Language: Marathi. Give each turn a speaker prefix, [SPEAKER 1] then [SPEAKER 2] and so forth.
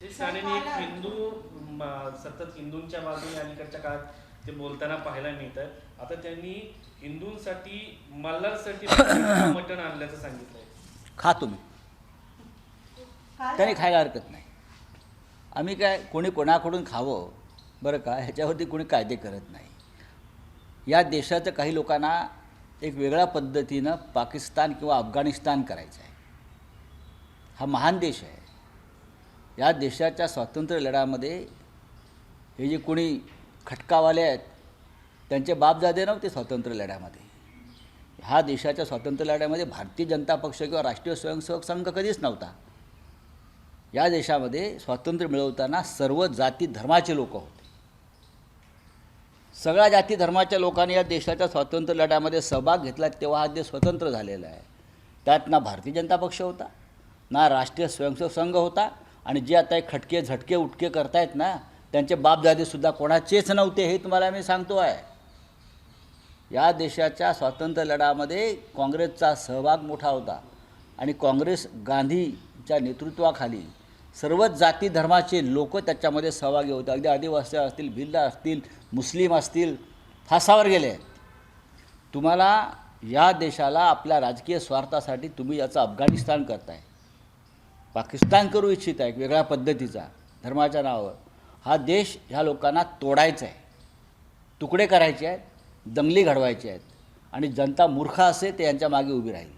[SPEAKER 1] शाळेने एक हिंदू सतत हिंदूंच्या बाजूने अलीकडच्या काळात ते बोलताना पाहायला मिळतं. आता त्यांनी हिंदूंसाठी मल्हारसाठी मटण आणल्याचं सांगितलंय.
[SPEAKER 2] खा तुम्ही. त्याने खायला हरकत नाही. आम्ही काय कोणी कोणाकडून खावं बरं का? ह्याच्यावरती कोणी कायदे करत नाही. या देशाच्या काही लोकांना एक वेगळ्या पद्धतीनं पाकिस्तान किंवा अफगाणिस्तान करायचं आहे हा महान देश आहे. या देशाच्या स्वातंत्र्य लढ्यामध्ये हे जे कोणी खटकावाले आहेत त्यांचे बापजादे नव्हते स्वातंत्र्य लढ्यामध्ये. ह्या देशाच्या स्वातंत्र्य लढ्यामध्ये भारतीय जनता पक्ष किंवा राष्ट्रीय स्वयंसेवक संघ कधीच नव्हता. या देशामध्ये स्वातंत्र्य मिळवताना सर्व जाती धर्माचे लोक होते. सगळ्या जाती धर्माच्या लोकांनी या देशाच्या स्वातंत्र्य लढ्यामध्ये सहभाग घेतला तेव्हा हा देश स्वतंत्र झालेला आहे. त्यात ना भारतीय जनता पक्ष होता ना राष्ट्रीय स्वयंसेवक संघ होता आणि जे आता हे खटके झटके उटके करतायत ना त्यांचे बापदादेसुद्धा कोणाचेच नव्हते हे तुम्हाला मी सांगतो आहे. या देशाच्या स्वातंत्र्य लढ्यामध्ये काँग्रेसचा सहभाग मोठा होता आणि काँग्रेस गांधीच्या नेतृत्वाखाली सर्वच जाती धर्माचे लोक त्याच्यामध्ये सहभागी होते. अगदी आदिवासी असतील भिल्ल असतील मुस्लिम असतील फासावर गेले. आहेत तुम्हाला या देशाला आपल्या राजकीय स्वार्थासाठी तुम्ही याचं अफगाणिस्तान करताय. पाकिस्तान करू इच्छित आहे एक वेगळ्या पद्धतीचा धर्माच्या नावावर. हा देश ह्या लोकांना तोडायचा आहे. तुकडे करायचे आहेत दंगली घडवायचे आहेत. आणि जनता मूर्ख असे ते यांच्या मागे उभी राहील.